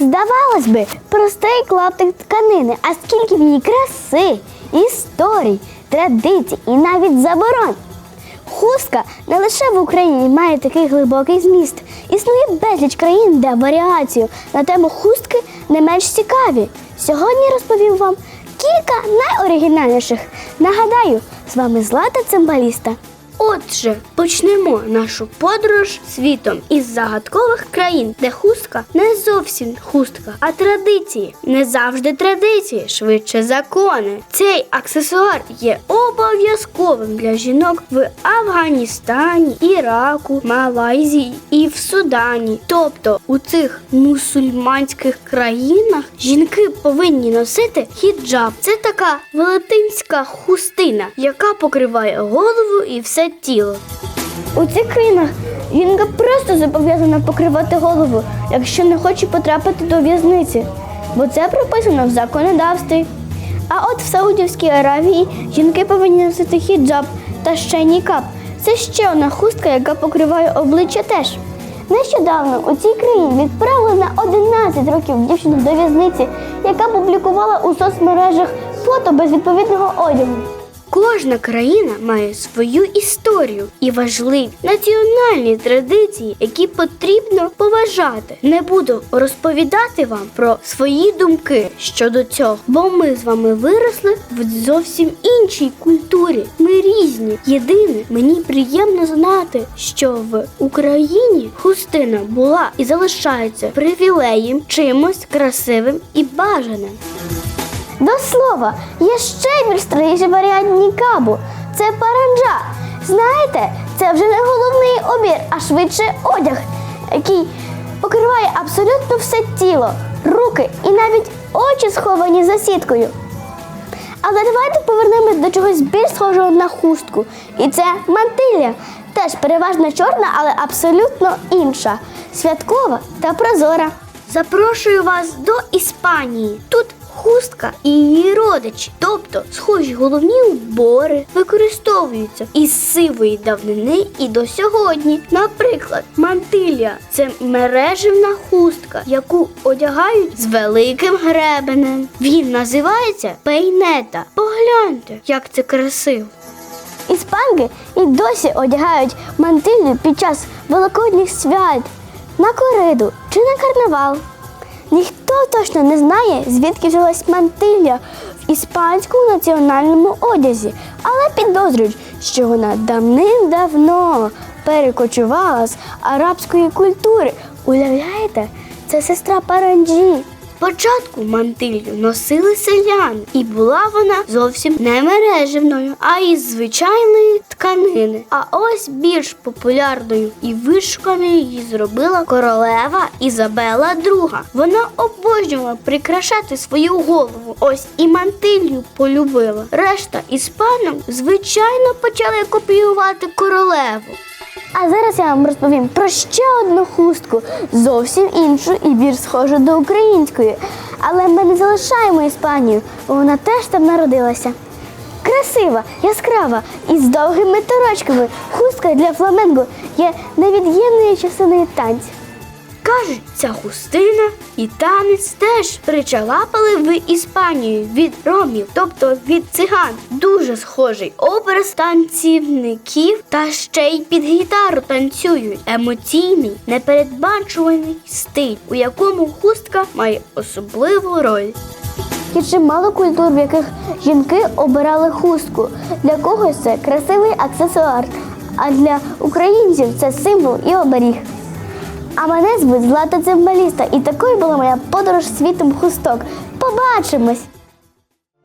Здавалось би, простий клаптик тканини, а скільки в ній краси, історій, традицій і навіть заборон. Хустка не лише в Україні має такий глибокий зміст. Існує безліч країн, де варіацію на тему хустки не менш цікаві. Сьогодні розповім вам кілька найоригінальніших. Нагадаю, з вами Злата Цимбаліста. Отже, почнемо нашу подорож світом із загадкових країн, де хустка не зовсім хустка, а традиції. Не завжди традиції, швидше закони. Цей аксесуар є обов'язковим для жінок в Афганістані, Іраку, Малайзії і в Судані. Тобто у цих мусульманських країнах жінки повинні носити хіджаб. Це така велетенська хустина, яка покриває голову і все тіло. У цих країнах жінка просто зобов'язана покривати голову, якщо не хоче потрапити до в'язниці, бо це прописано в законодавстві. А от в Саудівській Аравії жінки повинні носити хіджаб та ще нікап. Це ще одна хустка, яка покриває обличчя теж. Нещодавно у цій країні відправили на 11 років дівчину до в'язниці, яка публікувала у соцмережах фото без відповідного одягу. Кожна країна має свою історію і важливі національні традиції, які потрібно поважати. Не буду розповідати вам про свої думки щодо цього, бо ми з вами виросли в зовсім іншій культурі. Ми різні. Єдине, мені приємно знати, що в Україні хустина була і залишається привілеєм чимось красивим і бажаним. До слова, є ще більш старіший варіант нікабу. Це паранджа. Знаєте, це вже не головний обір, а швидше одяг, який покриває абсолютно все тіло, руки і навіть очі сховані за сіткою. Але давайте повернемось до чогось більш схожого на хустку. І це мантилля. Теж переважно чорна, але абсолютно інша, святкова та прозора. Запрошую вас до Іспанії. Тут хустка і її родичі, тобто схожі головні убори, використовуються із сивої давнини і до сьогодні. Наприклад, мантилля це мереживна хустка, яку одягають з великим гребенем. Він називається пейнета. Погляньте, як це красиво. Іспанки і досі одягають мантилью під час великодніх свят на кориду чи на карнавал. Ніхто точно не знає, звідки взялась мантилля в іспанському національному одязі, але підозрюють, що вона давним-давно перекочувала з арабської культури. Уявляєте, це сестра Паранджі. Спочатку мантилью носили селяни, і була вона зовсім не мереживною, а із звичайної тканини. А ось більш популярною і вишуканою її зробила королева Ізабела II. Вона обожнювала прикрашати свою голову. Ось і мантилью полюбила. Решта іспанок, звичайно, почали копіювати королеву. А зараз я вам розповім про ще одну хустку, зовсім іншу і більш схожу до української. Але ми не залишаємо Іспанію, бо вона теж там народилася. Красива, яскрава і з довгими торочками. Хустка для фламенго є невід'ємною частиною танцю. Кажуть, ця хустина і танець теж причалапали в Іспанію від ромів, тобто від циган. Дуже схожий образ танцівників та ще й під гітару танцюють. Емоційний, непередбачуваний стиль, у якому хустка має особливу роль. Є чимало культур, в яких жінки обирали хустку. Для когось це красивий аксесуар, а для українців це символ і оберіг. А мене звуть Злата Цимбаліста, і такою була моя подорож світом хусток. Побачимось!